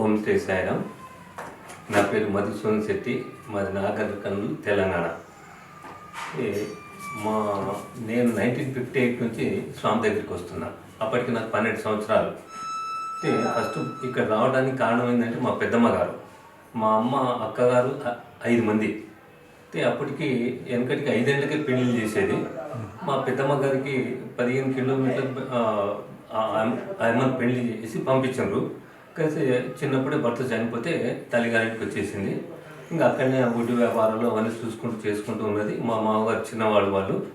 ఓం శ్రీ సాయిరామ్. నా పేరు మధుసూన్ శెట్టి. మాది నాగర్ కర్నూలు తెలంగాణ. మా నేను నైన్టీన్ ఫిఫ్టీ ఎయిట్ నుంచి స్వామి దగ్గరికి వస్తున్నా. అప్పటికి నాకు పన్నెండు సంవత్సరాలు. అయితే ఫస్ట్ ఇక్కడ రావడానికి కారణం ఏంటంటే మా పెద్దమ్మ గారు. మా అమ్మ అక్కగారు ఐదు మంది. అప్పటికి వెనకటికి ఐదేళ్ళకే పెళ్ళి చేసేది. మా పెద్దమ్మ గారికి పదిహేను కిలోమీటర్ అమ్మని పెళ్ళి చేసి పంపించారు కలిసి చిన్నప్పుడే భర్త చనిపోతే తల్లిగారింటికి వచ్చేసింది. ఇంకా అక్కడనే ఆ వ్యాపారంలో అవన్నీ చూసుకుంటూ చేసుకుంటూ ఉన్నది. మా మామగారు చిన్నవాళ్ళు వాళ్ళు.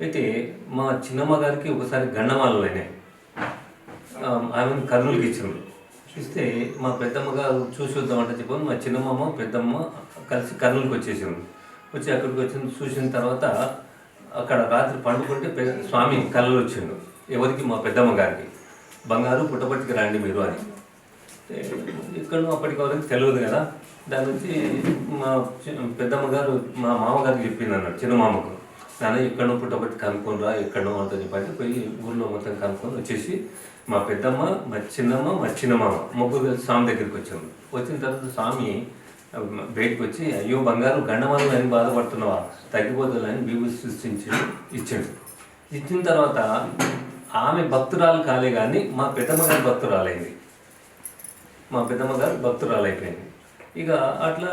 అయితే మా చిన్నమ్మ గారికి ఒకసారి గండమాలలు అయినాయి. ఆమెను కర్నూలుకి ఇచ్చింది. ఇస్తే మా పెద్దమ్మ గారు చూసి వద్దామంటే చెప్పాను మా చిన్నమ్మ పెద్దమ్మ కలిసి కర్నూలుకి వచ్చేసింది. వచ్చి అక్కడికి వచ్చింది చూసిన తర్వాత అక్కడ రాత్రి పండుకుంటే స్వామి కళ్ళు వచ్చిండు. ఎవరికి? మా పెద్దమ్మ గారికి. బంగారు పుట్టపట్టికి రండి మీరు అని. ఎక్కడో ఇక్కడ అప్పటికి వరకు తెలియదు కదా. దాని నుంచి మా చి- పెద్దమ్మ గారు మా మామగారికి చెప్పింది అన్నాడు చిన్న మామకు. నాన్న ఎక్కడో పుట్టబట్టి కనుక్కొని రా ఎక్కడో అంత చెప్పండి పోయి ఊళ్ళో మొత్తం కనుక్కొని వచ్చేసి మా పెద్దమ్మ మా చిన్నమ్మ మా చిన్నమామ ముగ్గురు స్వామి దగ్గరికి వచ్చాము వచ్చిన తర్వాత స్వామి బయటకు వచ్చి అయ్యో బంగారు గండమాలు అని బాధపడుతున్నావా? తగ్గిపోతుందని బీబీ సృష్టించి ఇచ్చాడు. ఇచ్చిన తర్వాత ఆమె భక్తురాలు కాలే కానీ మా పెద్దమ్మ గారి భక్తురాలైంది. మా పెద్దమ్మ గారు భక్తురాలైపోయింది. ఇక అట్లా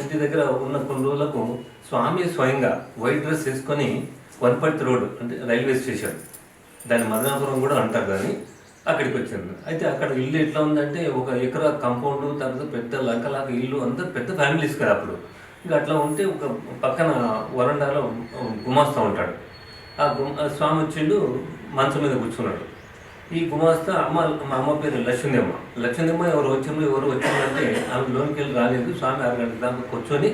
ఇంటి దగ్గర ఉన్న కొన్ని రోజులకు స్వామి స్వయంగా వైట్ డ్రెస్ వేసుకొని వనపర్తి రోడ్ అంటే రైల్వే స్టేషన్ దాన్ని మదనాపురం కూడా అంటారు కానీ అక్కడికి వచ్చింది అయితే అక్కడ ఇల్లు ఎట్లా ఉందంటే ఒక ఎకరా కంపౌండ్ తర్వాత పెద్ద లంకలాగా ఇల్లు అంతా పెద్ద ఫ్యామిలీస్ కదా అప్పుడు. ఇంకా అట్లా ఉంటే ఒక పక్కన వరండాలో గుమాస్తా ఉంటాడు. ఆ గుమ్ స్వామి వచ్చిండు మంచం మీద కూర్చున్నాడు. ఈ గుమాస్త అమ్మ మా అమ్మ పేరు లక్ష్మీదేమ్మ. లక్ష్మీదేమ్మ ఎవరు వచ్చిందో ఎవరు వచ్చిందంటే ఆమె లోనికి వెళ్ళి రాలేదు. స్వామి ఆరు గంటల దాకా కూర్చొని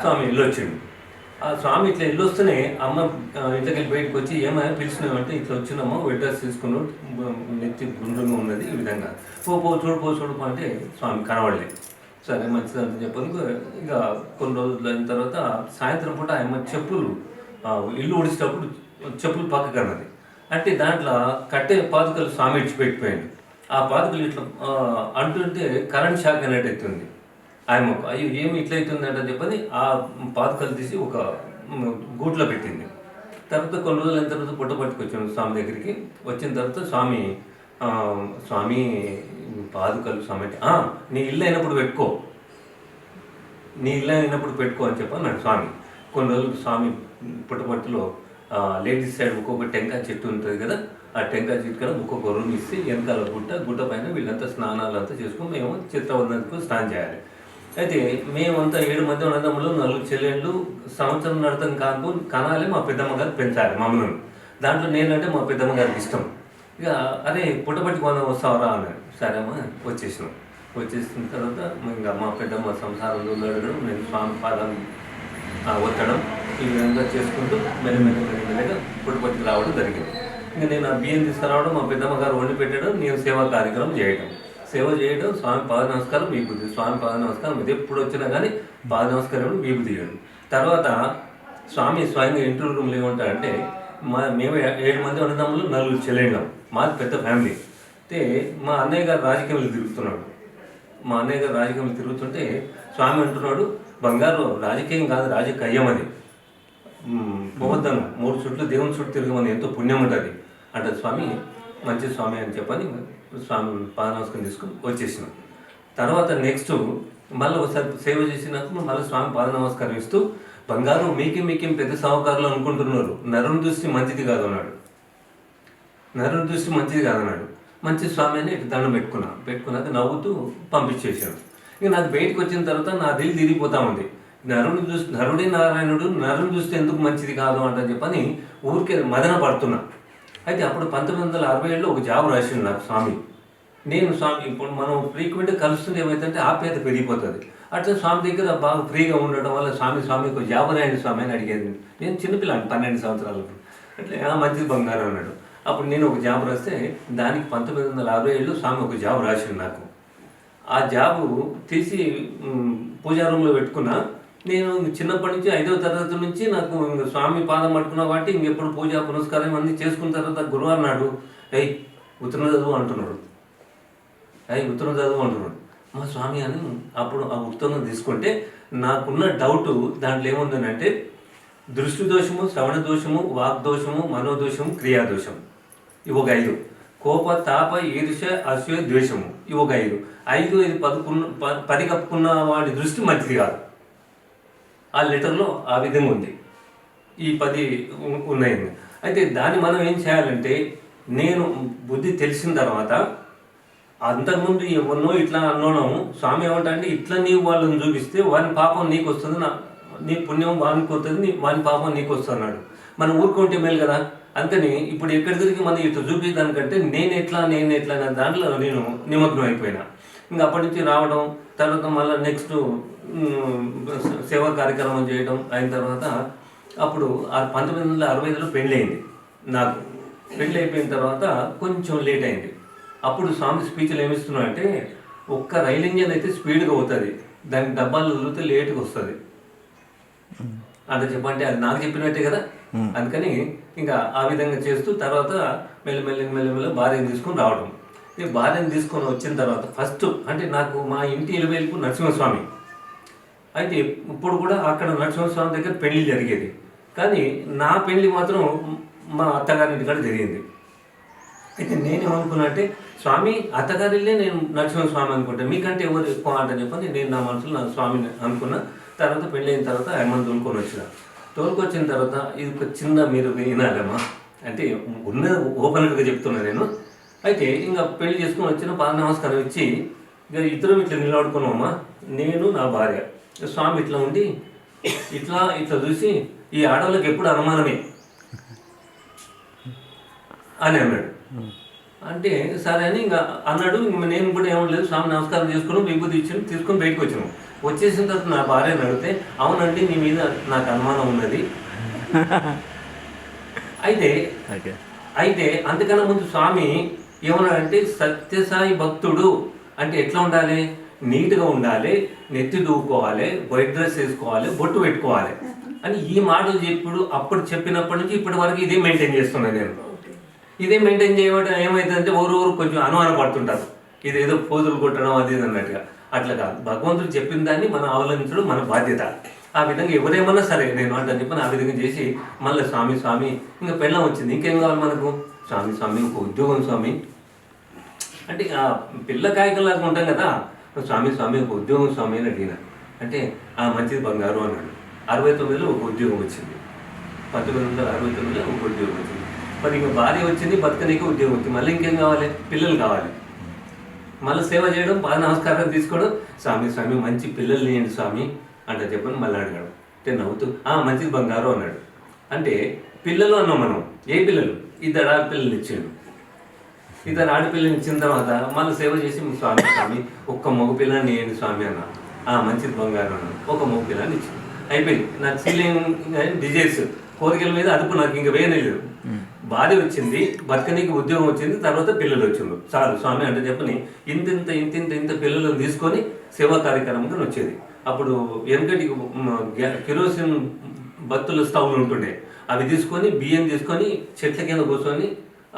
స్వామి ఇల్లు వచ్చిండు ఆ స్వామి ఇట్లా ఇల్లు వస్తేనే అమ్మ ఇంతకెళ్ళి ఇంట్లోకి వెళ్ళి బయటకు వచ్చి ఏమైనా పిలిచినామంటే ఇట్లా వచ్చినామా వెడ్రస్ తీసుకున్నాం నెత్తి గుండ్రంగా ఉన్నది ఈ విధంగా. పో పో చూడు పో చూడు అంటే స్వామి కనబడలేదు సరే మంచిది అని చెప్పని ఇక కొన్ని రోజులు అయిన తర్వాత సాయంత్రం పూట ఆయన చెప్పులు ఇల్లు ఉడిచేటప్పుడు చెప్పులు పక్కకు అన్నది అంటే దాంట్లో కట్టే పాదుకలు స్వామి ఇచ్చిపెట్టిపోయింది ఆ పాదుకలు ఇట్లా అంటుంటే కరెంట్ షాక్ అనేట్టు అవుతుంది ఆయన అయ్యో ఏమి ఇట్లా అవుతుందంట చెప్పని ఆ పాదుకలు తీసి ఒక గూట్లో పెట్టింది. తర్వాత కొన్ని రోజులు అయిన తర్వాత పుట్ట పట్టుకొచ్చాను స్వామి దగ్గరికి. వచ్చిన తర్వాత స్వామి స్వామి పాదుకలు స్వామి అంటే, నీ ఇల్లు అయినప్పుడు పెట్టుకో. నీ ఇల్లు అయినప్పుడు పెట్టుకో అని చెప్పాను స్వామి. కొన్ని రోజులు స్వామి పుట్టపట్టులో లేడీస్ సైడ్ ఒక్కొక్క టెంకాయ చెట్టు ఉంటుంది కదా ఆ టెంకాయ చెట్టు కదా ఒక్కొక్క రూమ్ ఇస్తే వెనకాల గుట్ట గుట్ట పైన వీళ్ళంతా స్నానాలు అంతా చేసుకుని మేము చిత్రవర్ణకు స్నానం చేయాలి. అయితే మేమంతా ఏడు మంది ఉన్నదమ్ములు నలుగురు చెల్లెళ్ళు సంవత్సరం నడతం కాదు కనాలి మా పెద్దమ్మ గారు పెంచాలి మమ్మల్ని. దాంట్లో నేనంటే మా పెద్దమ్మ గారికి ఇష్టం. ఇక అరే పుట్టపట్టి కొందాం వస్తావరా అన్నాడు. సరే అమ్మా వచ్చేసినాం. వచ్చేసిన తర్వాత ఇంకా మా పెద్దమ్మ సంసారంలో అడగడం నేను స్వామి పాదం ఒత్తడం. ఈ విధంగా చేసుకుంటూ మెల్లి మెల్లిగా పుట్టుపట్టుకు రావడం జరిగింది. ఇంకా నేను ఆ బియ్యం తీసుకురావడం మా పెద్దమ్మ గారు వండి పెట్టడం నేను సేవా కార్యక్రమం చేయడం సేవ చేయడం స్వామి పాద నమస్కారం విభూతి స్వామి పాద నమస్కారం ఇది ఎప్పుడు వచ్చినా కానీ పాద నమస్కారం విభూతి చేయడం. తర్వాత స్వామి స్వయంగా ఇంటర్ రూమ్లో ఏమంటారంటే మా మేము ఏడు మంది అన్నదమ్ములు నలుగురు చెల్లెళ్ళం. మాది పెద్ద ఫ్యామిలీ. అయితే మా అన్నయ్య గారు రాజకీయాలు తిరుగుతున్నాడు. మా అన్నయ్య గారు రాజకీయంలో తిరుగుతుంటే స్వామి అంటున్నాడు బంగారు రాజకీయం కాదు రాజకీయం అది. పోవద్దాను మూడు చుట్లు దేవుని చుట్టూ తిరగమని ఎంతో పుణ్యం ఉంటుంది. అంటే స్వామి మంచి స్వామి అని చెప్పని స్వామి పాదనమస్కారం తీసుకుని వచ్చేసినాం. తర్వాత నెక్స్ట్ మళ్ళీ ఒకసారి సేవ చేసినాక మళ్ళీ స్వామి పాద నమస్కారం ఇస్తూ బంగారు మీకేం మీకేం పెద్ద సాహుకారులు అనుకుంటున్నారు. నరుని దృష్టి మంచిది కాదు అన్నాడు నరుని దృష్టి మంచిది కాదన్నాడు. మంచి స్వామి అని ఇటు దండం పెట్టుకున్నా. పెట్టుకున్నాక నవ్వుతూ పంపించేసాను ఇక నాకు బయటకు వచ్చిన తర్వాత నా దిల్ తిరిగిపోతా ఉంది. నరుని చూసి నరుడి నారాయణుడు నరుని చూస్తే ఎందుకు మంచిది కాదు అంటని చెప్పని ఊరికే మదన పడుతున్నా. అయితే అప్పుడు పంతొమ్మిది వందల అరవై ఏడులో ఒక జాబ్ రాసిండు నాకు స్వామి. నేను స్వామి ఇప్పుడు మనం ఫ్రీక్వెంట్గా కలుస్తుంటే ఏమైతుందంటే ఆప్యాయత పెరిగిపోతుంది. అట్లా స్వామి దగ్గర బాగా ఫ్రీగా ఉండడం వల్ల స్వామి స్వామి ఒక జాబ్ రాయండి స్వామి అని అడిగేది. నేను చిన్నపిల్లని పన్నెండు సంవత్సరాలకు. అట్లా మంచిది బంగారం అన్నాడు. అప్పుడు నేను ఒక జాబ్ రాస్తే దానికి పంతొమ్మిది వందల అరవై ఏళ్ళు స్వామి ఒక జాబ్ రాసిండు నాకు. ఆ జాబు తీసి పూజా రూమ్లో పెట్టుకున్నా. నేను చిన్నప్పటి నుంచి ఐదవ తరగతి నుంచి నాకు స్వామి పాదం పట్టుకున్నా కాబట్టి ఇంకెప్పుడు పూజ పునస్కారం అన్నీ చేసుకున్న తర్వాత గురువు అన్నాడు అయ్యి ఉత్తరం చదువు అంటున్నాడు. అయ్యి ఉత్తరం చదువు అంటున్నాడు. మా స్వామి అని అప్పుడు ఆ ఉత్తరం తీసుకుంటే నాకున్న డౌట్ దాంట్లో ఏముందనంటే దృష్టి దోషము శ్రవణ దోషము వాగ్దోషము మనోదోషము క్రియాదోషం ఇవి ఒక ఐదు. కోప తాప ఈర్ష అసూయ ద్వేషము. ఇవి ఒక ఐదు. ఐదు ఇది పదుకున్న పది కప్పుకున్న వాడి దృష్టి మంచిది కాదు. ఆ లెటర్లో ఆ విధంగా ఉంది. ఈ పది ఉ- ఉన్నాయి అయితే దాన్ని మనం ఏం చేయాలంటే నేను బుద్ధి తెలిసిన తర్వాత అంతకుముందు ఎవరినో ఇట్లా అన్నాను స్వామి ఏమంటే ఇట్లా నీవు వాళ్ళని చూపిస్తే వాని పాపం నీకు వస్తుంది నా నీ పుణ్యం వానికి వస్తుంది నీ వాని పాపం నీకు వస్తుంది అన్నాడు మనం ఊరుకుంటే మేలు కదా? అందుకని ఇప్పుడు ఎక్కడి తిరిగి మనం ఇట్లా చూపించడానికంటే నేను ఎట్లా నేను ఎట్లా అనే దాంట్లో నేను నిమగ్నం అయిపోయినా. ఇంకా అప్పటి నుంచి రావడం తర్వాత మళ్ళీ నెక్స్ట్ సేవా కార్యక్రమం చేయడం అయిన తర్వాత అప్పుడు ఆ పంతొమ్మిది వందల అరవై ఐదులో పెళ్ళి అయింది నాకు. పెళ్ళి అయిపోయిన తర్వాత కొంచెం లేట్ అయింది. అప్పుడు స్వామి స్పీచ్లు ఏమిస్తున్నాడంటే ఒక్క రైలు ఇంజన్ అయితే స్పీడ్గా అవుతుంది దానికి డబ్బాలు వదిలితే లేట్గా వస్తుంది. అంటే చెప్పంటే అది నాకు చెప్పినట్టే కదా? అందుకని ఇంకా ఆ విధంగా చేస్తూ తర్వాత మెల్లమెల్లి మెల్లమెల్ల భార్యను తీసుకొని రావడం ఈ భార్యను తీసుకొని వచ్చిన తర్వాత ఫస్ట్ అంటే నాకు మా ఇంటి ఇలువేలుపు నరసింహస్వామి. అయితే ఇప్పుడు కూడా అక్కడ నరసింహస్వామి దగ్గర పెళ్ళి జరిగేది. కానీ నా పెళ్ళి మాత్రం మా అత్తగారింటి కాడ జరిగింది. అయితే నేనేమనుకున్నా అంటే స్వామి అత్తగారిల్లే నేను నరసింహస్వామి అనుకుంటాను మీకంటే ఎవరు ఎక్కువ మాట చెప్పని నేను నా మనసులో నా స్వామిని అనుకున్నా. తర్వాత పెళ్ళైన తర్వాత ఆయన తోలుకొని వచ్చిన. తోలుకొచ్చిన తర్వాత ఇది ఒక చిన్న మీరు వినాలమ్మా. అంటే ఉన్న ఓపెన్గా చెప్తున్నా నేను. అయితే ఇంకా పెళ్ళి చేసుకొని వచ్చిన పాద నమస్కారం ఇచ్చి ఇక ఇద్దరం ఇట్లా నిలబడుకున్నామమ్మా నేను నా భార్య. స్వామి ఇట్లా ఉండి ఇట్లా ఇట్లా చూసి ఈ ఆడవాళ్ళకి ఎప్పుడు అనుమానమే? అని అన్నాడు. అంటే సరే అని ఇంకా అన్నాడు. ఇంక నేను కూడా ఏమనలేదు స్వామి నమస్కారం చేసుకుని విభూతి ఇచ్చాను తీసుకొని బయటకు వచ్చాను. వచ్చేసిన తర్వాత నా భార్యను అడిగితే అవునండి నీ మీద నాకు అనుమానం ఉన్నది. అయితే అయితే అంతకన్నా ముందు స్వామి ఏమన్నాడంటే సత్యసాయి భక్తుడు. అంటే ఎట్లా ఉండాలి? నీట్గా ఉండాలి నెత్తి దూకోవాలి వైట్ డ్రెస్ వేసుకోవాలి బొట్టు పెట్టుకోవాలి. అని ఈ మాటలు చెప్పుడు. అప్పుడు చెప్పినప్పటి నుంచి ఇప్పటి వరకు ఇదే మెయింటైన్ చేస్తున్నాను నేను. ఇదే మెయింటైన్ చేయడం ఊరు ఊరు కొంచెం అనుమానం పడుతుంటారు. ఇది ఏదో పోజులు కొట్టడం అది ఇది అన్నట్టుగా. అట్లా కాదు. భగవంతుడు చెప్పిన దాన్ని మనం అవలంబించడం మన బాధ్యత. ఆ విధంగా ఎవరేమన్నా సరే నేను అంటాను చెప్పి ఆ విధంగా చేసి మళ్ళీ స్వామి స్వామి ఇంకా పెళ్ళం వచ్చింది. ఇంకేం కావాలి మనకు? స్వామి స్వామి ఒక ఉద్యోగం స్వామి. అంటే ఆ పిల్ల కాయకలాగా ఉంటాం కదా స్వామి స్వామి ఒక ఉద్యోగం స్వామి అని అడిగిన. అంటే ఆ మంచిది బంగారు అన్నాడు. అరవై తొమ్మిదిలో ఒక ఉద్యోగం వచ్చింది. పంతొమ్మిది వందల అరవై తొమ్మిదిలో ఒక ఉద్యోగం వచ్చింది. మరి ఇంకా భార్య వచ్చింది బతకనీకి ఉద్యోగం వచ్చింది. మళ్ళీ ఇంకేం కావాలి? పిల్లలు కావాలి. మళ్ళీ సేవ చేయడం పాద నమస్కారం తీసుకోవడం స్వామి స్వామి మంచి పిల్లలు ఇవ్వండి స్వామి అంటే చెప్పని మళ్ళీ అడిగాడు. అంటే నవ్వుతూ ఆ మంచిది బంగారు అన్నాడు. అంటే పిల్లలు అన్నాం మనం. ఏ పిల్లలు? ఇద్దరు ఆడపిల్లలు ఇచ్చిండు. ఇద్దరు ఆడపిల్లని ఇచ్చిన తర్వాత మళ్ళీ సేవ చేసి స్వామి స్వామి ఒక్క మగ పిల్లని ఇవ్వండి స్వామి అన్న. ఆ మంచిది బంగారు అన్నాడు ఒక మగ పిల్లని ఇచ్చింది అయిపోయింది నాకు ఫీలింగ్ డిజైర్స్ కోరికల మీద అదుపు నాకు ఇంకా వేయలేదు భార్య వచ్చింది బతకనీకి ఉద్యోగం వచ్చింది తర్వాత పిల్లలు వచ్చిండు చాలు స్వామి అంటే చెప్పని ఇంత ఇంత ఇంత ఇంత ఇంత పిల్లలను తీసుకొని సేవా కార్యక్రమంగా వచ్చేది. అప్పుడు వెనకటి కిరోసిన్ బత్తుల స్టవ్లు ఉంటుండే. అవి తీసుకొని బియ్యం తీసుకొని చెట్ల కింద కూర్చొని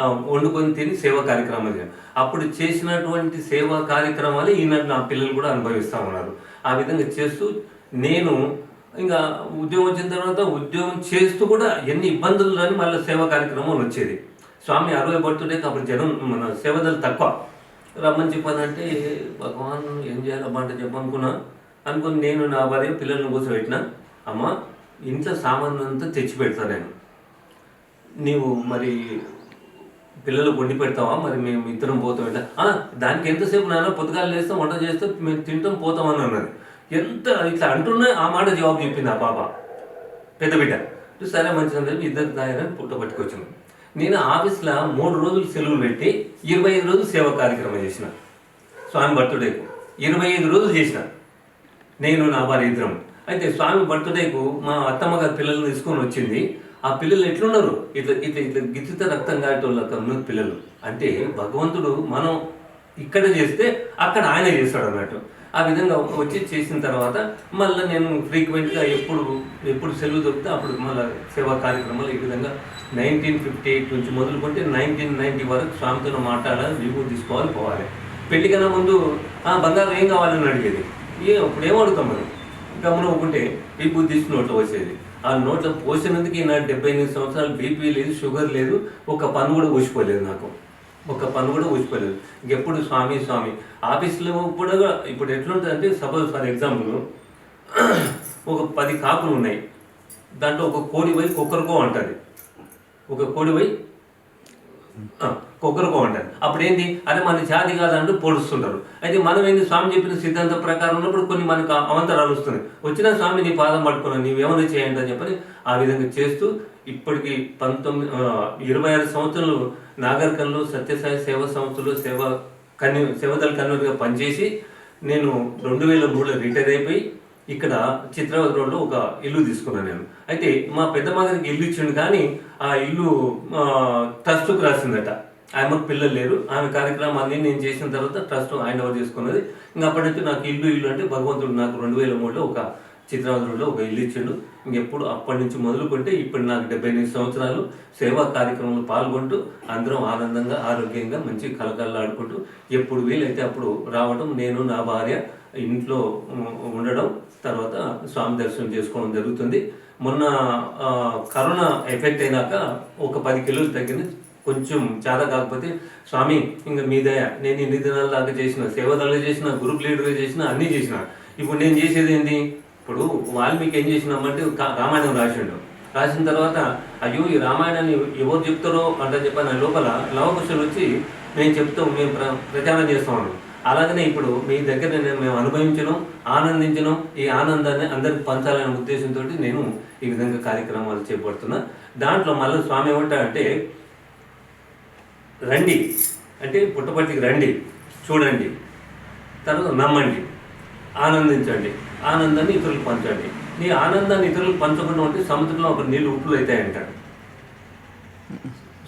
వండుకొని తిని సేవా కార్యక్రమాలు చేయాలి. అప్పుడు చేసినటువంటి సేవా కార్యక్రమాలు ఈనాడు నా పిల్లలు కూడా అనుభవిస్తూ ఉన్నారు. ఆ విధంగా చేస్తూ నేను ఇంకా ఉద్యోగం వచ్చిన తర్వాత ఉద్యోగం చేస్తూ కూడా ఎన్ని ఇబ్బందులు రాని మళ్ళీ సేవా కార్యక్రమం వచ్చేది. స్వామి అరవై పడుతుంటే అప్పుడు జనం మన సేవదలు తక్కువ. రమ్మని చెప్పానంటే భగవాన్ ఏం చేయాలబ్బా అంటే చెప్పనుకున్నా అనుకుని నేను నా భార్య పిల్లల్ని కూర్చోబెట్టిన అమ్మ ఇంట్లో సామాన్ అంతా తెచ్చి పెడతా నేను. నీవు మరి పిల్లలు వండి పెడతావా? మరి మేము ఇద్దరం పోతాం ఇట్లా. దానికి ఎంతసేపు నాన్న పొద్దుగాలు లేస్తాం వంట చేస్తే మేము తింటాం పోతాం అని అన్నది. ఎంత ఇట్లా అంటున్నా ఆ మాట జవాబు చెప్పింది ఆ పాప. పెద్ద బిడ్డ. సరే మంచిదని చెప్పి ఇద్దరు దాయని పుట్ట పట్టుకొచ్చాను నేను ఆఫీస్లో మూడు రోజులు సెలవులు పెట్టి ఇరవై ఐదు రోజులు సేవ కార్యక్రమం చేసిన. స్వామి బర్త్డేకు ఇరవై ఐదు రోజులు చేసిన. నేను నా భార్య ఇద్దరం. అయితే స్వామి బర్త్డేకు మా అత్తమ్మ గారి పిల్లల్ని తీసుకొని వచ్చింది. ఆ పిల్లలు ఎట్లున్నారు? ఇట్లా ఇట్లా ఇట్లా గిచ్చిత రక్తం కాటోళ్ళ ఉన్నారు పిల్లలు. అంటే భగవంతుడు మనం ఇక్కడ చేస్తే అక్కడ ఆయన చేస్తాడు అన్నట్టు. ఆ విధంగా వచ్చి చేసిన తర్వాత మళ్ళీ నేను ఫ్రీక్వెంట్గా ఎప్పుడు ఎప్పుడు సెలవు దొరికితే అప్పుడు మళ్ళీ సేవా కార్యక్రమాలు ఈ విధంగా నైన్టీన్ ఫిఫ్టీ ఎయిట్ నుంచి మొదలుకుంటే నైన్టీన్ నైన్టీ వరకు స్వామితో మాట్లాడాలి విభూ తీసుకోవాలి పోవాలి. పెళ్ళి కన్నా ముందు బంగారం ఏం కావాలని అడిగేది? ఏ అప్పుడు ఏం అడుగుతాం మనం గమనం ఒప్పుకుంటే బీపీ తీసి వచ్చేది. ఆ నోట్లో పోసినందుకు నా డెబ్బై ఎనిమిది సంవత్సరాలు బీపీ లేదు షుగర్ లేదు ఒక పన్ను కూడా ఊసిపోలేదు నాకు. ఒక పన్ను కూడా ఊసిపోలేదు. ఇంకెప్పుడు స్వామి స్వామి. ఆఫీస్లో కూడా ఇప్పుడు ఎట్లుంటుంది అంటే సపోజ్ ఫర్ ఎగ్జాంపుల్ ఒక పది కాకులు ఉన్నాయి. దాంట్లో ఒక కోడి పోయి కుక్కరికో అంటుంది. ఒక కోడి పోయి కుక్కరికో అంటారు అప్పుడు ఏంటి అదే మన జాతి కాదంటూ పొడుస్తుంటారు అయితే మనం ఏంది స్వామి చెప్పిన సిద్ధాంతం ప్రకారం ఉన్నప్పుడు కొన్ని మనకు అవంతరాలు వస్తున్నాయి. వచ్చిన స్వామి నీ పాదం పట్టుకున్నాను నీవేమైనా చేయండి అని చెప్పని ఆ విధంగా చేస్తూ ఇప్పటికి పంతొమ్మిది ఇరవై ఆరు సంవత్సరాలు నాగరికంలో సత్యసాయి సేవా సంస్థలు సేవ కన్యూ సేవదల కన్వర్గా పనిచేసి నేను రెండు వేల మూడులో రిటైర్ అయిపోయి ఇక్కడ చిత్రావతి రోడ్లో ఒక ఇల్లు తీసుకున్నాను నేను. అయితే మా పెద్ద మాదిరికి ఇల్లు ఇచ్చిండు కానీ ఆ ఇల్లు ట్రస్ట్కు రాసిందట. ఆమెకు పిల్లలు లేరు. ఆమె కార్యక్రమాన్ని నేను చేసిన తర్వాత ట్రస్ట్ హ్యాండ్ ఓవర్ చేసుకున్నది. ఇంకా అప్పటి నుంచి నాకు ఇల్లు ఇల్లు అంటే భగవంతుడు నాకు రెండు వేల మూడులో ఒక చిత్రావతి ఒక ఇల్లు ఇచ్చిండు. ఇంకెప్పుడు అప్పటి నుంచి మొదలుకుంటే ఇప్పుడు నాకు డెబ్బై ఎనిమిది సంవత్సరాలు సేవా కార్యక్రమంలో పాల్గొంటూ అందరం ఆనందంగా ఆరోగ్యంగా మంచి కలకల్లాడుకుంటూ ఎప్పుడు వీలైతే అప్పుడు రావడం నేను నా భార్య ఇంట్లో ఉండడం తర్వాత స్వామి దర్శనం చేసుకోవడం జరుగుతుంది. మొన్న కరోనా ఎఫెక్ట్ అయినాక ఒక పది కిలోలు తగ్గింది. కొంచెం చాలా కాకపోతే స్వామి ఇంకా మీ దయ నేను ఇన్ని దినాల దాకా చేసిన సేవదళ్ళు చేసిన గ్రూప్ లీడర్గా చేసిన అన్నీ చేసిన. ఇప్పుడు నేను చేసేది ఏంటి? ఇప్పుడు వాల్మీకి ఏం చేసినామంటే రామాయణం రాసిండు. రాసిన తర్వాత అయ్యో ఈ రామాయణాన్ని ఎవరు చెప్తారో అంటే చెప్పిన. లోపల లవకుశులు వచ్చి మేము చెప్తాం మేము ప్ర ప్రచారం చేస్తాం అలాగనే ఇప్పుడు మీ దగ్గర నేను మేము అనుభవించడం ఆనందించడం ఈ ఆనందాన్ని అందరికి పంచాలనే ఉద్దేశంతో నేను ఈ విధంగా కార్యక్రమాలు చేపడుతున్నా. దాంట్లో మళ్ళీ స్వామి ఏమంటారంటే రండి. అంటే పుట్టపర్తికి రండి. చూడండి. తర్వాత నమ్మండి. ఆనందించండి. ఆనందాన్ని ఇతరులకు పంచండి. నీ ఆనందాన్ని ఇతరులకు పంచకుండా ఉంటే సముద్రంలో ఒక నీళ్ళు ఉప్పులు అవుతాయి అంటాడు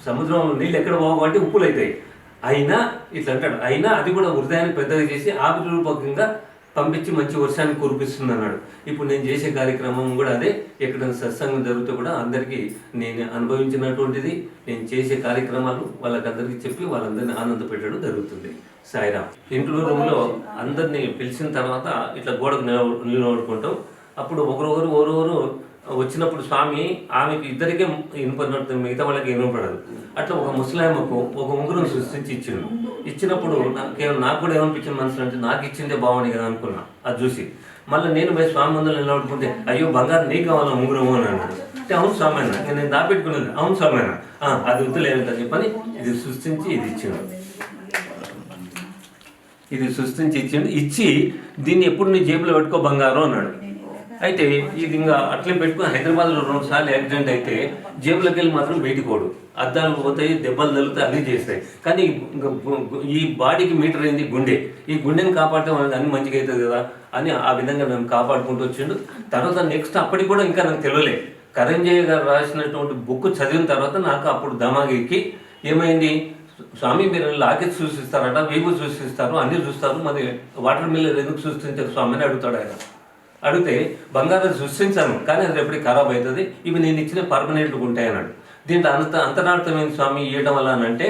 సముద్రంలో నీళ్ళు ఎక్కడ పోవు అంటే ఉప్పులు అవుతాయి అయినా ఇట్లా అంటాడు అయినా అది కూడా హృదయాన్ని పెద్దగా చేసి ఆవిరి రూపకంగా పంపించి మంచి వర్షాన్ని కురిపిస్తుంది అన్నాడు ఇప్పుడు నేను చేసే కార్యక్రమం కూడా అదే. ఎక్కడ సత్సంగం జరిగితే కూడా అందరికీ నేను అనుభవించినటువంటిది నేను చేసే కార్యక్రమాలు వాళ్ళకందరికీ చెప్పి వాళ్ళందరినీ ఆనంద పెట్టడం జరుగుతుంది. సాయిరామ్ ఇంట్లో రూమ్లో అందరినీ పిలిచిన తర్వాత ఇట్లా గోడకు నిలవ నిలబడుకుంటాం. అప్పుడు ఒకరొకరు ఒకరొకరు వచ్చినప్పుడు స్వామి ఆమెకి ఇద్దరికే ఇనుపడినట్టు మిగతా వాళ్ళకి ఇనుపడదు అట్లా ఒక ముసలామకు ఒక ఉంగరం సృష్టించి ఇచ్చిండు. ఇచ్చినప్పుడు నాకు నాకు కూడా ఏమనిపించింది మనసులో అంటే నాకు ఇచ్చిందే బాగుంది కదా అనుకున్నా. అది చూసి. మళ్ళీ నేను పోయి స్వామి ముందర నిలబడుకుంటే అయ్యో బంగారు నీకు కావాలా ఉంగరం అని అన్నాడు. అంటే అవును స్వామి అన్న నేను దాపెట్టుకున్నాను. అవును స్వామి అన్న. "ఆ, అది వద్దులేదంట చెప్పని ఇది సృష్టించి ఇది ఇచ్చిండు. ఇది సృష్టించి ఇచ్చిండు. ఇచ్చి దీన్ని ఎప్పుడు నీ జేబులో పెట్టుకో బంగారం అన్నాడు. అయితే ఇది ఇంకా అట్లే పెట్టుకుని హైదరాబాద్లో రెండు సార్లు యాక్సిడెంట్ అయితే జేబులోకి వెళ్ళి మాత్రం బయటికోడు అద్దాలు పోతాయి దెబ్బలు తగులుతాయి అన్నీ చేస్తాయి. కానీ ఈ బాడీకి మీటర్ అయింది గుండె. ఈ గుండెని కాపాడితే మనది అన్ని మంచిగా అవుతుంది కదా అని ఆ విధంగా మేము కాపాడుకుంటూ వచ్చిండు. తర్వాత నెక్స్ట్ అప్పటికి కూడా ఇంకా నాకు తెలియలే. కరంజయ్య గారు రాసినటువంటి బుక్ చదివిన తర్వాత నాకు అప్పుడు దమాగికి ఎక్కి ఏమైంది? స్వామి మీరు లాకెట్ సూచిస్తారట వీపు సూచిస్తారు అన్ని చూస్తారు మరి వాటర్ మిల్లర్ ఎందుకు సూచించారు స్వామి అని అడుగుతాడు ఆయన. అడిగితే బంగారం సృష్టించాను కానీ అది ఎప్పటికి ఖరాబ్ అవుతుంది ఇవి నేను ఇచ్చిన పర్మనెంట్గా ఉంటాయి అన్నాడు దీంట్లో అంత అంతరార్థమైన స్వామి ఇవ్వడం వల్ల అంటే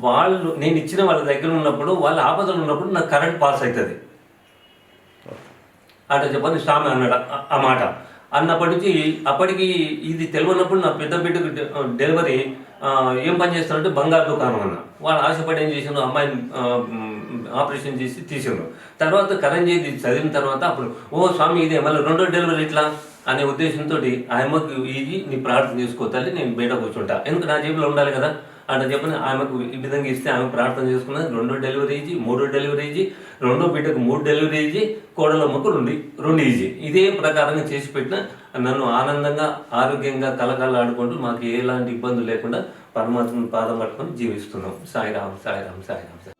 వాళ్ళు నేను ఇచ్చిన వాళ్ళ దగ్గర ఉన్నప్పుడు వాళ్ళ ఆపదలు ఉన్నప్పుడు నాకు కరెంట్ పాస్ అవుతుంది అంటే చెప్పని స్వామి అన్నాడు ఆ- మాట. అన్నప్పటి నుంచి అప్పటికి ఇది తెలియనప్పుడు నా పెద్ద బిడ్డకు డెలివరీ ఏం పని చేస్తానంటే బంగారు దుకాణం అన్న. వాళ్ళు ఆశపడి ఏం చేసిన అమ్మాయిని ఆపరేషన్ చేసి తీసిండు తర్వాత కరంజీ చదివిన తర్వాత అప్పుడు ఓ స్వామి ఇదే మళ్ళీ రెండో డెలివరీ ఇట్లా అనే ఉద్దేశంతో ఆయమ్మకు ఇది నీ ప్రార్థన చేసుకోవాలి నేను బయట కూర్చుంటా. ఎందుకు నా జేబులో ఉండాలి కదా? అట్లా చెప్పని ఆమెకు ఈ విధంగా ఇస్తే ఆమె ప్రార్థన చేసుకున్నది రెండో డెలివరీ ఇచ్చి మూడో డెలివరీ ఇచ్చి రెండో బిడ్డకు మూడు డెలివరీ ఇచ్చి కోడలమ్మకు రెండు రెండు ఇచ్చి ఇదే ప్రకారంగా చేసి పెట్టిన నన్ను ఆనందంగా ఆరోగ్యంగా కలకలాడుకుంటూ మాకు ఎలాంటి ఇబ్బందులు లేకుండా పరమాత్మని పాదం పట్టుకొని జీవిస్తున్నాం. సాయిరామ్ సాయిరామ్ సాయిరామ్ సాయి